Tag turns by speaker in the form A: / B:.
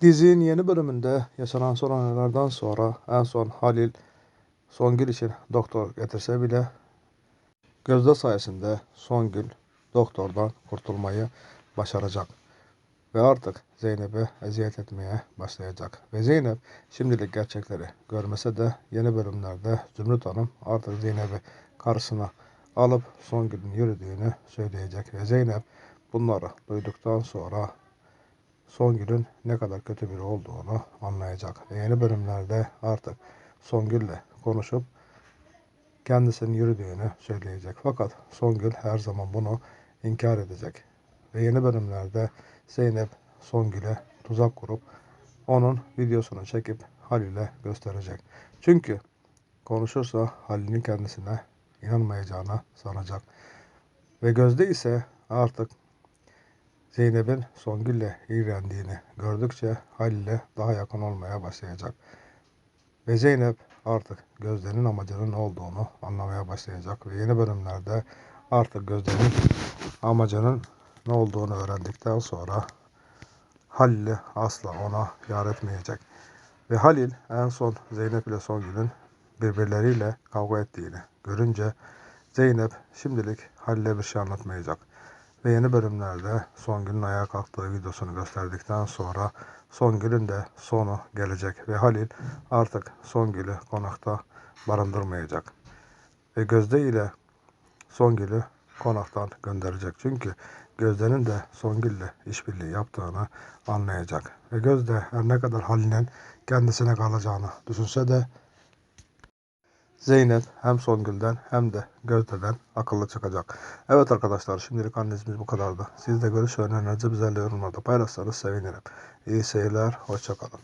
A: Dizinin yeni bölümünde yaşanan son olaylardan sonra en son Halil Songül için doktor getirse bile Gözde sayesinde Songül doktordan kurtulmayı başaracak. Ve artık Zeynep'e eziyet etmeye başlayacak. Ve Zeynep şimdilik gerçekleri görmese de yeni bölümlerde Zümrüt Hanım artık Zeynep'i karşısına alıp Songül'ün yürüdüğünü söyleyecek. Ve Zeynep bunları duyduktan sonra Songül'ün ne kadar kötü biri olduğunu anlayacak. Ve yeni bölümlerde artık Songül'le konuşup kendisinin yürüdüğünü söyleyecek. Fakat Songül her zaman bunu inkar edecek. Ve yeni bölümlerde Zeynep Songül'e tuzak kurup onun videosunu çekip Halil'e gösterecek. Çünkü konuşursa Halil'in kendisine inanmayacağını sanacak. Ve Gözde ise artık Zeynep'in Songül'le ilgilendiğini gördükçe Halil'e daha yakın olmaya başlayacak. Ve Zeynep artık Gözde'nin amacının ne olduğunu anlamaya başlayacak. Ve yeni bölümlerde artık Gözde'nin amacının ne olduğunu öğrendikten sonra Halil'i asla ona yar etmeyecek. Ve Halil en son Zeynep ile Songül'ün birbirleriyle kavga ettiğini görünce Zeynep şimdilik Halil'e bir şey anlatmayacak. Ve yeni bölümlerde Songül'ün ayağa kalktığı videosunu gösterdikten sonra Songül'ün de sonu gelecek. Ve Halil artık Songül'ü konakta barındırmayacak. Ve Gözde ile Songül'ü konaktan gönderecek. Çünkü Gözde'nin de Songül'le işbirliği yaptığını anlayacak. Ve Gözde her ne kadar Halil'in kendisine kalacağını düşünse de Zeynep hem Songül'den hem de Gözde'den akıllı çıkacak. Evet arkadaşlar şimdilik analizimiz bu kadardı. Siz de görüş ve bizlerle yorumlarda paylaşsanız sevinirim. İyi seyirler, hoşçakalın.